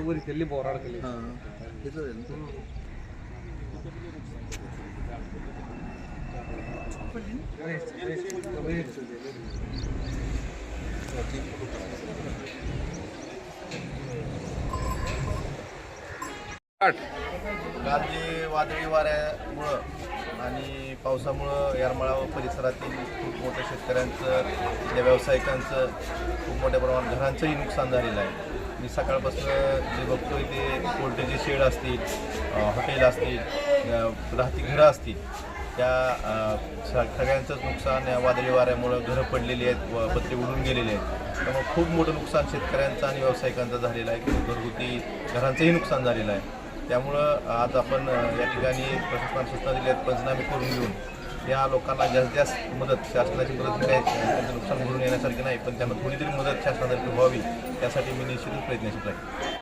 वरी केली बोराड केली काल वादळी वाऱ्यामुळं आणि पावसामुळं यारमाळा व परिसरातील खूप मोठ्या शेतकऱ्यांचं त्या व्यावसायिकांचं खूप मोठ्या प्रमाणात घरांचंही नुकसान झालेलं आहे. मी सकाळपासून जे बघतोय ते पोल्ट्रीचे शेड असतील हॉटेल असतील राहती घरं असतील त्या स- सगळ्यांचंच नुकसान या वादळी वाऱ्यामुळं घरं पडलेली आहेत व पत्रे उडून गेलेले आहेत. त्यामुळे खूप मोठं नुकसान शेतकऱ्यांचं आणि व्यावसायिकांचं झालेलं आहे. घरगुती घरांचंही नुकसान झालेलं आहे. त्यामुळं आज आपण या ठिकाणी प्रशासनाला सूचना दिल्या आहेत पंचनामे करून घेऊन. या लोकांना जास्तीत जास्त मदत शासनाची मदत म्हणजे काय? त्यांचं नुकसान भरून येण्यासारखी नाही पण त्यांना थोडी तरी मदत शासनातर्फे व्हावी त्यासाठी मी निश्चितच प्रयत्नशील आहे.